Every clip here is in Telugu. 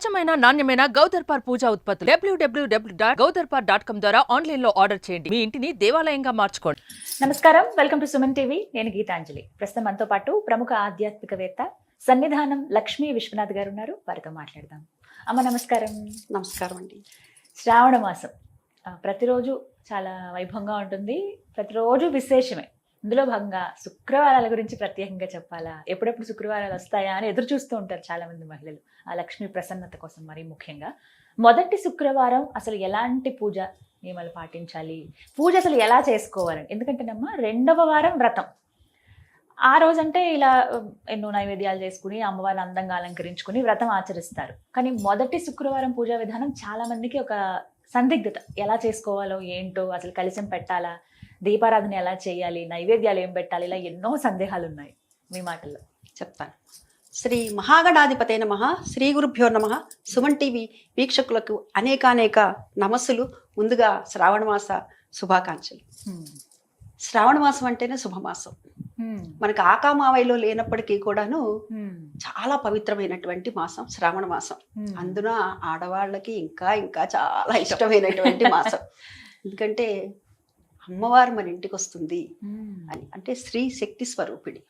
స్వచ్ఛమైన నాణ్యమైన గౌదర్పార్ పూజా ఉత్పత్తులు. డబ్ల్యూడబ్ల్యూడబ్ల్యూ డాట్ గౌదర్పార్ డాట్ కామ్ ద్వారా ఆన్లైన్లో ఆర్డర్ చేయండి. మీ ఇంటిని దేవాలయంగా మార్చుకోండి. నమస్కారం. Welcome to Suman TV. నేను గీతాంజలి. ప్రస్తుతం మనతో పాటు ప్రముఖ ఆధ్యాత్మికవేత్త సన్నిధానం లక్ష్మీ విశ్వనాథ్ గారు ఉన్నారు వారితో మాట్లాడదాం. అమ్మ నమస్కారం. నమస్కారం అండి. శ్రావణ మాసం. ప్రతిరోజు చాలా వైభవంగా ఉంటుంది. ప్రతిరోజు విశేషమే. ఇందులో భాగంగా శుక్రవారాల గురించి ప్రత్యేకంగా చెప్పాలా? ఎప్పుడెప్పుడు శుక్రవారాలు వస్తాయా అని ఎదురు చూస్తూ ఉంటారు చాలా మంది మహిళలు. ఆ లక్ష్మీ ప్రసన్నత కోసం మరీ ముఖ్యంగా. మొదటి శుక్రవారం అసలు ఎలాంటి పూజ నియమాలు పాటించాలి? పూజ అసలు ఎలా చేసుకోవాలని ఎందుకంటేనమ్మా రెండవ వారం వ్రతం. ఆ రోజంటే ఇలా ఎన్నో నైవేద్యాలు చేసుకుని అమ్మవారిని అందంగా అలంకరించుకుని వ్రతం ఆచరిస్తారు. కానీ మొదటి శుక్రవారం పూజా విధానం చాలా మందికి ఒక సందిగ్ధత. ఎలా చేసుకోవాలో ఏంటో అసలు కలిసం పెట్టాలా? దీపారాధన ఎలా చేయాలి నైవేద్యాలు ఏం పెట్టాలి ఇలా ఎన్నో సందేహాలు ఉన్నాయి మీ మాటల్లో. చెప్తాను. శ్రీ మహాగణాధిపతే నమ శ్రీ గురుభ్యో నమ. సుమన్ టీవీ వీక్షకులకు అనేకానేక నమస్సులు ముందుగా శ్రావణ మాస శుభాకాంక్షలు. శ్రావణ మాసం అంటేనే శుభమాసం. మనకు ఆకామావైలో లేనప్పటికీ కూడాను చాలా పవిత్రమైనటువంటి మాసం శ్రావణ మాసం. అందున ఆడవాళ్ళకి ఇంకా ఇంకా చాలా ఇష్టమైనటువంటి మాసం. ఎందుకంటే అమ్మవారు మన ఇంటికి వస్తుంది అని. అంటే స్త్రీ శక్తి స్వరూపిణి.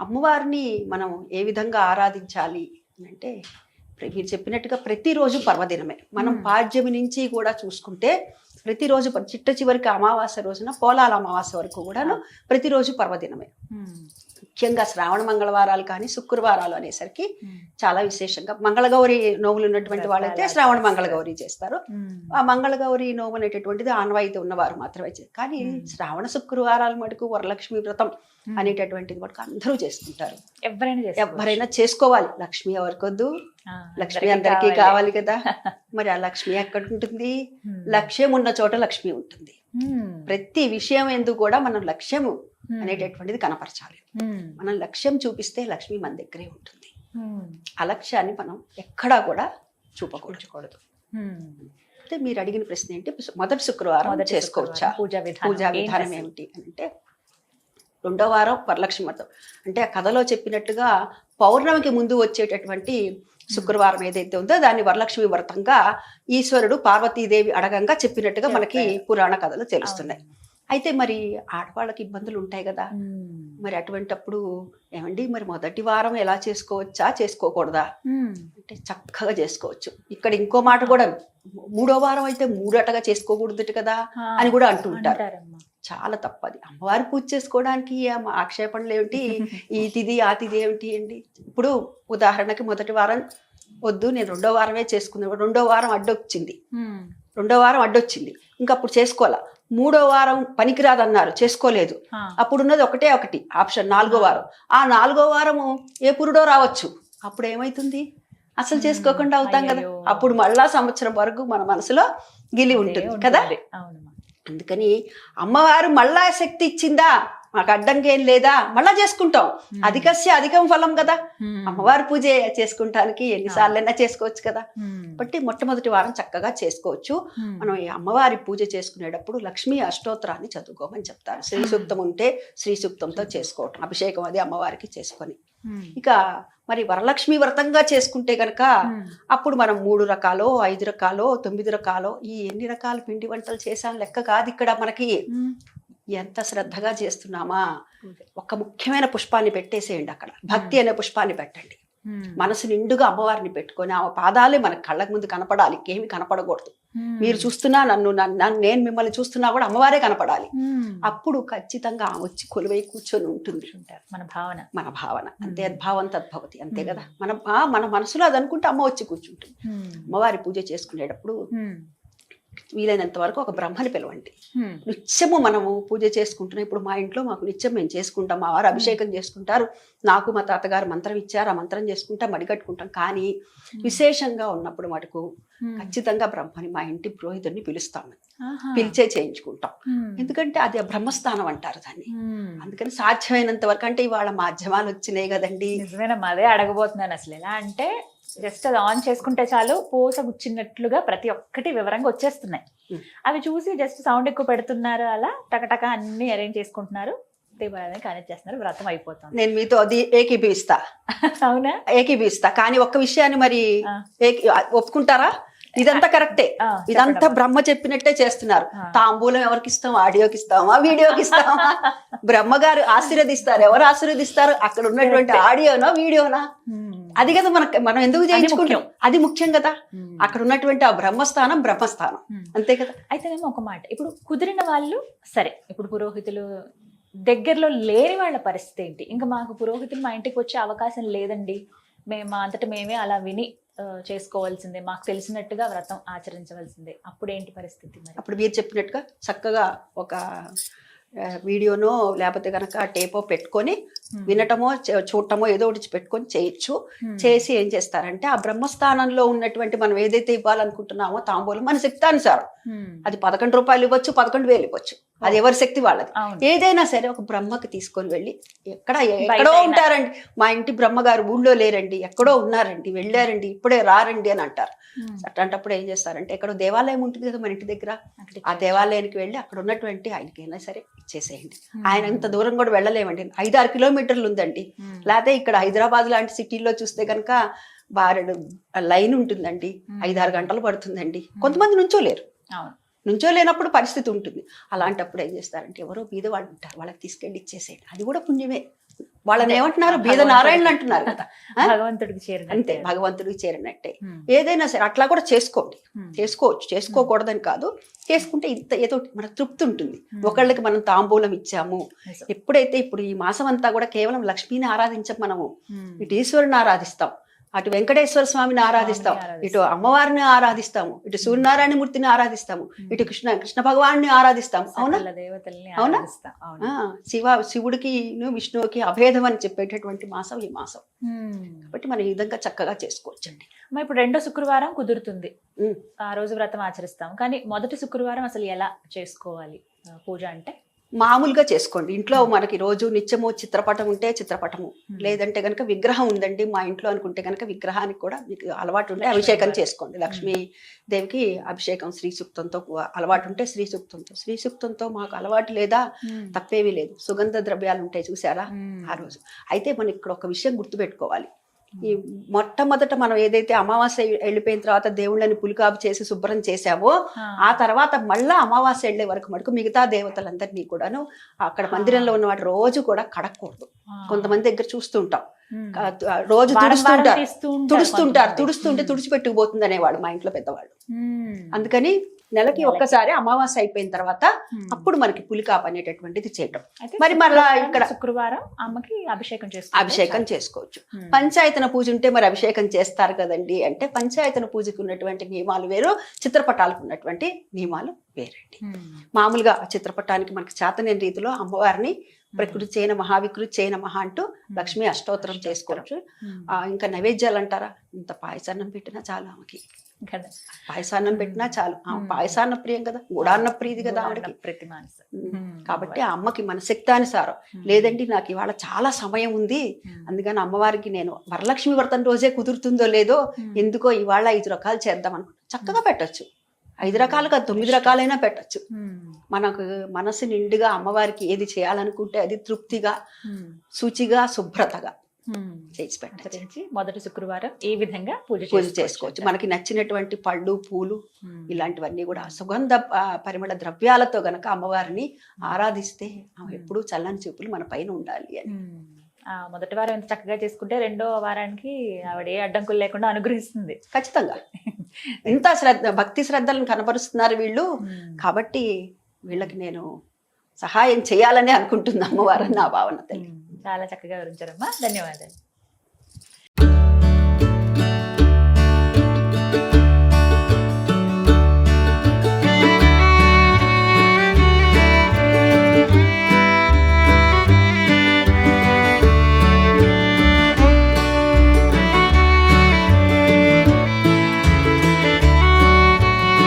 అమ్మవారిని మనం ఏ విధంగా ఆరాధించాలి అని అంటే మీరు చెప్పినట్టుగా ప్రతిరోజు పర్వదినమే. మనం. పాడ్యమి నుంచి కూడా చూసుకుంటే ప్రతిరోజు చిట్ట చివరికి అమావాస్య రోజున పోలాల అమావాస్య వరకు కూడాను ప్రతిరోజు పర్వదినమే. ముఖ్యంగా శ్రావణ మంగళవారాలు కానీ శుక్రవారాలు అనేసరికి చాలా విశేషంగా మంగళగౌరి నోములు ఉన్నటువంటి వాళ్ళైతే శ్రావణ. మంగళగౌరి చేస్తారు ఆ మంగళగౌరి నోము అనేటటువంటిది ఆనవాయితీ ఉన్నవారు మాత్రమే కానీ. శ్రావణ శుక్రవారాల మటుకు వరలక్ష్మి వ్రతం అనేటటువంటిది మటుకు అందరూ చేసుకుంటారు ఎవరైనా. ఎవరైనా చేసుకోవాలి లక్ష్మి ఎవరికొద్దు లక్ష్మి అందరికీ కావాలి కదా మరి ఆ లక్ష్మి ఎక్కడ ఉంటుంది. లక్ష్యం ఉన్న చోట లక్ష్మి ఉంటుంది. ప్రతి విషయం ఎందుకు కూడా మనం లక్ష్యము. అనేటటువంటిది కనపరచాలి. మనం లక్ష్యం చూపిస్తే లక్ష్మి మన దగ్గరే ఉంటుంది Hmm. ఆ లక్ష్యాన్ని మనం ఎక్కడా కూడా ఉంచకూడదు. అయితే మీరు అడిగిన ప్రశ్న ఏంటి మొదటి శుక్రవారం చేసుకోవచ్చా పూజా విధానం పూజా విధానం? ఏమిటి అని అంటే రెండో వారం వరలక్ష్మి వ్రతం అంటే ఆ కథలో చెప్పినట్టుగా పౌర్ణమికి ముందు వచ్చేటటువంటి శుక్రవారం ఏదైతే ఉందో దాన్ని వరలక్ష్మి వ్రతంగా ఈశ్వరుడు పార్వతీదేవి అడగంగా చెప్పినట్టుగా మనకి. పురాణ కథలు తెలుస్తున్నాయి. అయితే మరి ఆడవాళ్ళకి ఇబ్బందులు ఉంటాయి కదా. మరి అటువంటప్పుడు ఏమండి మరి మొదటి వారం ఎలా చేసుకోవచ్చా చేసుకోకూడదా. అంటే చక్కగా చేసుకోవచ్చు. ఇక్కడ ఇంకో మాట కూడా మూడో వారం అయితే మూడటగా చేసుకోకూడదు కదా అని కూడా అంటూ ఉంటారు అంటారమ్మా. చాలా తప్పది. అమ్మవారి పూజ చేసుకోవడానికి ఆక్షేపణలు ఏమిటి? ఈ తిథి ఆ తిథి ఏమిటి అండి? ఇప్పుడు ఉదాహరణకి మొదటి వారం వద్దు నేను రెండో వారమే చేసుకున్నాను రెండో వారం అడ్డొచ్చింది. రెండో వారం అడ్డొచ్చింది. ఇంకా అప్పుడు చేసుకోవాలా? మూడో వారం పనికిరాదన్నారు చేసుకోలేదు. ఆ, అప్పుడు ఉన్నది ఒకటే ఒకటి ఆప్షన్ నాలుగో వారం. ఆ నాలుగో వారము ఏ పురుడో రావచ్చు. అప్పుడు ఏమైతుంది? అసలు. చేసుకోకుండా అవుతాం కదా. అప్పుడు మళ్ళా సంవత్సరం వరకు మన మనసులో గిలి ఉంటుంది కదా. అందుకని అమ్మవారు మళ్ళా శక్తి ఇచ్చిందా? మాకు అడ్డంగా ఏం లేదా మళ్ళా చేసుకుంటాం. అధికస్య అధికం ఫలం కదా. అమ్మవారి పూజ చేసుకుంటానికి ఎన్నిసార్లైనా చేసుకోవచ్చు కదా. కాబట్టి మొట్టమొదటి వారం చక్కగా చేసుకోవచ్చు. మనం ఈ అమ్మవారి పూజ చేసుకునేటప్పుడు లక్ష్మీ అష్టోత్తరాన్ని చదువుకోమని చెప్తారు శ్రీ సూక్తం ఉంటే శ్రీ సూక్తంతో చేసుకోవటం అభిషేకం అది అమ్మవారికి చేసుకొని. ఇక మరి వరలక్ష్మి వ్రతంగా చేసుకుంటే Hmm. అప్పుడు మనం మూడు రకాలో ఐదు రకాలో తొమ్మిది రకాలో ఈ ఎన్ని రకాల పిండి వంటలు చేసాం లెక్క కాదు ఇక్కడ మనకి. ఎంత శ్రద్ధగా చేస్తున్నామా. ఒక ముఖ్యమైన పుష్పాన్ని పెట్టేసేయండి అక్కడ భక్తి అనే పుష్పాన్ని పెట్టండి. మనసు నిండుగా అమ్మవారిని పెట్టుకొని ఆమె పాదాలే మనకు కళ్ళకు ముందు కనపడాలి ఇంకేమి కనపడకూడదు. మీరు చూస్తున్నా నన్ను నన్ను నేను మిమ్మల్ని చూస్తున్నా కూడా అమ్మవారే కనపడాలి. అప్పుడు ఖచ్చితంగా ఆమె వచ్చి కొలువై కూర్చొని ఉంటుంది. మన భావన మన భావన అంతే మ్మ్. భావం తద్భవతి అంతే. కదా మన మన మనసులో అది అనుకుంటే అమ్మ వచ్చి కూర్చుంటుంది. అమ్మవారి పూజ చేసుకునేటప్పుడు. వీలైనంత వరకు ఒక బ్రహ్మని పిలవండి. నిత్యము మనము పూజ చేసుకుంటున్నాం. ఇప్పుడు మా ఇంట్లో మాకు నిత్యం మేము చేసుకుంటాం. మా వారు అభిషేకం చేసుకుంటారు. నాకు మా తాతగారు మంత్రం ఇచ్చారు. ఆ మంత్రం చేసుకుంటాం మడిగట్టుకుంటాం. కానీ విశేషంగా ఉన్నప్పుడు మటుకు. ఖచ్చితంగా బ్రహ్మని మా ఇంటి పురోహితుడిని పిలుస్తాం ఆహా. పిలిచే చేయించుకుంటాం. ఎందుకంటే అది ఆ బ్రహ్మస్థానం అంటారు దాన్ని. అందుకని సాధ్యమైనంత వరకు అంటే ఇవాళ మాధ్యమాలు వచ్చినాయి కదండి. నిజమేనమ్మా. అదే అడగబోతున్నాను. అసలు ఎలా అంటే జస్ట్ అది ఆన్ చేసుకుంటే చాలు పూస గుచ్చినట్లుగా ప్రతి ఒక్కటి వివరంగా వచ్చేస్తున్నాయి. Hmm. అవి చూసి జస్ట్ సౌండ్ ఎక్కువ పెడుతున్నారు అలా టకటక అన్ని అరేంజ్ చేసుకుంటున్నారు. దీపారాధన కనెక్ట్ చేస్తున్నారు వ్రతం అయిపోతుంది. నేను మీతో అది ఏకీభవిస్తా అవునా? ఏకీభవిస్తా కానీ ఒక్క విషయాన్ని మరి ఒప్పుకుంటారా? ఇదంతా కరెక్టే. ఇదంతా. బ్రహ్మ చెప్పినట్టే చేస్తున్నారు. తాంబూలం ఎవరికి ఇస్తాం ఆడియోకి ఇస్తామా? వీడియోకి ఇస్తామా? బ్రహ్మగారు ఆశీర్వదిస్తారు. ఎవరు ఆశీర్వదిస్తారు? అక్కడ ఉన్నటువంటి ఆడియోనా వీడియోనా? ఉమ్. అది కదా మనకు మనం ఎందుకు చేయించుకుంటాం. అది ముఖ్యం కదా. అక్కడ ఉన్నటువంటి ఆ బ్రహ్మస్థానం బ్రహ్మస్థానం. అంతే కదా? అయితే ఒక మాట. ఇప్పుడు కుదిరిన వాళ్ళు సరే ఇప్పుడు పురోహితులు దగ్గరలో లేని వాళ్ళ పరిస్థితి ఏంటి? ఇంకా మాకు పురోహితులు మా ఇంటికి వచ్చే అవకాశం లేదండి. మేము అంతటా మేమే అలా విని చేసుకోవాల్సిందే. మాకు తెలిసినట్టుగా వ్రతం ఆచరించవలసిందే. అప్పుడు ఏంటి పరిస్థితి మరి? అప్పుడు మీరు చెప్పినట్టుగా చక్కగా ఒక వీడియోనో లేకపోతే కనుక టేపో పెట్టుకొని. వినటమో చే- చూడటమో ఏదో ఒకటి పెట్టుకొని చేయొచ్చు. ఉమ్. చేసి ఏం చేస్తారంటే ఆ బ్రహ్మస్థానంలో ఉన్నటువంటి మనం ఏదైతే ఇవ్వాలనుకుంటున్నామో తాంబూలం మన శక్తానుసారం. ఉమ్. అది పదకొండు రూపాయలు ఇవ్వచ్చు పదకొండు వేలు ఇవ్వచ్చు. అది ఎవరి శక్తి వాళ్ళది. ఏదైనా సరే ఒక బ్రహ్మకి తీసుకొని వెళ్ళి ఎక్కడ ఎక్కడో. ఉంటారండి. మా ఇంటి బ్రహ్మగారు ఊళ్ళో లేరండి ఎక్కడో ఉన్నారండి వెళ్ళారండి ఇప్పుడే రారండి అని అంటారు. అట్లాంటప్పుడు ఏం చేస్తారంటే ఎక్కడో దేవాలయం ఉంటుంది కదా మన ఇంటి దగ్గర. ఆ దేవాలయానికి వెళ్ళి అక్కడ ఉన్నటువంటి ఆయనకైనా సరే ఇచ్చేసేయండి. ఆయన అంత దూరం కూడా వెళ్ళలేమండి. ఐదారు కిలోమీటర్లు ఉందండి. లేకపోతే ఇక్కడ హైదరాబాద్ లాంటి సిటీల్లో చూస్తే కనుక బారెడు లైన్ ఉంటుందండి. ఐదారు గంటలు పడుతుందండి. కొంతమంది నుంచోలేరు అవును. నుంచోలేనప్పుడు పరిస్థితి ఉంటుంది. అలాంటప్పుడు ఏం చేస్తారంటే ఎవరో బీద వాళ్ళు ఉంటారు. వాళ్ళకి తీసుకెళ్ళి ఇచ్చేసేయండి. అది కూడా పుణ్యమే. వాళ్ళని ఏమంటున్నారు? బీద. నారాయణలు అంటున్నారు కదా? భగవంతుడికి చేరిన అంతే భగవంతుడికి చేరినట్టే. ఏదైనా సరే అట్లా కూడా చేసుకోండి. చేసుకోవచ్చు. చేసుకోకూడదని కాదు. చేసుకుంటే ఇంత ఏదో మనకు తృప్తి ఉంటుంది. ఒకళ్ళకి మనం తాంబూలం ఇచ్చాము. ఎప్పుడైతే ఇప్పుడు ఈ మాసం అంతా కూడా కేవలం లక్ష్మీని ఆరాధించం మనము. ఇటు ఈశ్వరుని ఆరాధిస్తాం. అటు వెంకటేశ్వర స్వామిని ఆరాధిస్తాం. ఇటు అమ్మవారిని ఆరాధిస్తాము. ఇటు సూర్యనారాయణ మూర్తిని ఆరాధిస్తాము. ఇటు కృష్ణ కృష్ణ భగవాన్ని ఆరాధిస్తాం. అవునా? అవునా? శివ శివుడికి విష్ణువుకి అభేదం అని చెప్పేటటువంటి మాసం ఈ మాసం. కాబట్టి మనం ఈ విధంగా చక్కగా చేసుకోవచ్చండి. మరి ఇప్పుడు రెండో శుక్రవారం కుదురుతుంది. ఆ రోజు వ్రతం ఆచరిస్తాం. కానీ మొదటి శుక్రవారం అసలు ఎలా చేసుకోవాలి? పూజ అంటే? మామూలుగా చేసుకోండి. ఇంట్లో మనకి రోజు నిత్యము చిత్రపటం ఉంటే చిత్రపటము. లేదంటే కనుక విగ్రహం ఉందండి మా ఇంట్లో అనుకుంటే కనుక విగ్రహానికి కూడా మీకు అలవాటు ఉంటే అభిషేకం. చేసుకోండి. లక్ష్మీ దేవికి అభిషేకం శ్రీ సూక్తంతో అలవాటు ఉంటే శ్రీ సూక్తంతో. శ్రీ సూక్తంతో మాకు అలవాటు లేదా? తప్పేమీ లేదు. సుగంధ ద్రవ్యాలు ఉంటాయి చూసారా. ఆ రోజు. అయితే మనం ఇక్కడ ఒక విషయం గుర్తుపెట్టుకోవాలి. ఈ మొట్టమొదట మనం ఏదైతే అమావాస్య వెళ్ళిపోయిన తర్వాత దేవుళ్ళని పులికాపు చేసి శుభ్రం చేసావో ఆ. తర్వాత మళ్ళా అమావాస్య వెళ్ళే వరకు మటుకు మిగతా దేవతలందరినీ కూడాను అక్కడ మందిరంలో ఉన్న వాటి రోజు కూడా కడగకూడదు ఆ. కొంతమంది దగ్గర చూస్తుంటాం రోజు తుడుస్తుంటారు తుడుస్తుంటారు. తుడుస్తుంటే. తుడిచిపెట్టుకుపోతుంది అనేవాడు మా ఇంట్లో పెద్దవాళ్ళు. అందుకని నెలకి. ఒక్కసారి అమావాస్య అయిపోయిన తర్వాత. అప్పుడు మనకి పులికాపు అనేటటువంటిది చేయటం మరి మరలా ఇక్కడ- శుక్రవారం అమ్మకి అభిషేకం చేసుకుంటే అభిషేకం. చేసుకోవచ్చు. పంచాయతన పూజ ఉంటే మరి అభిషేకం చేస్తారు కదండి అంటే పంచాయతన పూజకు ఉన్నటువంటి నియమాలు వేరు చిత్రపటాలకు ఉన్నటువంటి నియమాలు వేరండి. మామూలుగా చిత్రపటానికి మనకి చేతనైన రీతిలో అమ్మవారిని ప్రకృతి చేయన మహావికృతి చేయన మహా అంటూ లక్ష్మీ అష్టోత్తరం చేసుకోవచ్చు. ఇంకా నైవేద్యాలు అంటారా? ఇంత పాయసాన్నం పెట్టినా చాలు ఆమెకి. పాయసాన్నం పెట్టినా చాలు. పాయసాన్న ప్రియం కదా. గుడాన్న ప్రీతి కదా ఆవిడకి. ప్రతి. కాబట్టి ఆ అమ్మకి మన శక్తానుసారం. లేదండి నాకు ఇవాళ చాలా సమయం ఉంది. అందుకని అమ్మవారికి నేను వరలక్ష్మి వ్రతం రోజే కుదురుతుందో లేదో. ఎందుకో ఇవాళ ఐదు రకాలు చేద్దాం అనుకుంటా చక్కగా పెట్టొచ్చు. ఐదు రకాలుగా తొమ్మిది రకాలైనా పెట్టొచ్చు. మనకు మనసు నిండుగా అమ్మవారికి ఏది చేయాలనుకుంటే అది తృప్తిగా. శుచిగా శుభ్రతగా. చేసి పెట్టచ్చు మొదటి శుక్రవారం ఈ విధంగా పూజ పూజ చేసుకోవచ్చు. మనకి నచ్చినటువంటి పళ్ళు పూలు. ఇలాంటివన్నీ కూడా సుగంధ పరిమళ ద్రవ్యాలతో గనక అమ్మవారిని ఆరాధిస్తే ఆమె ఎప్పుడూ చల్లని చూపులు మన పైన ఉండాలి అని మొదటి వారం ఎంత చక్కగా చేసుకుంటే రెండో వారానికి ఆవిడ ఏ అడ్డంకులు లేకుండా అనుగ్రహిస్తుంది ఖచ్చితంగా ఇంత శ్రద్ధ భక్తి శ్రద్ధలను కనబరుస్తున్నారు వీళ్ళు. కాబట్టి వీళ్ళకి నేను సహాయం చేయాలని అనుకుంటుంది అమ్మవారని నా భావన ఉమ్. చాలా చక్కగా వివరించారమ్మా ధన్యవాదాలు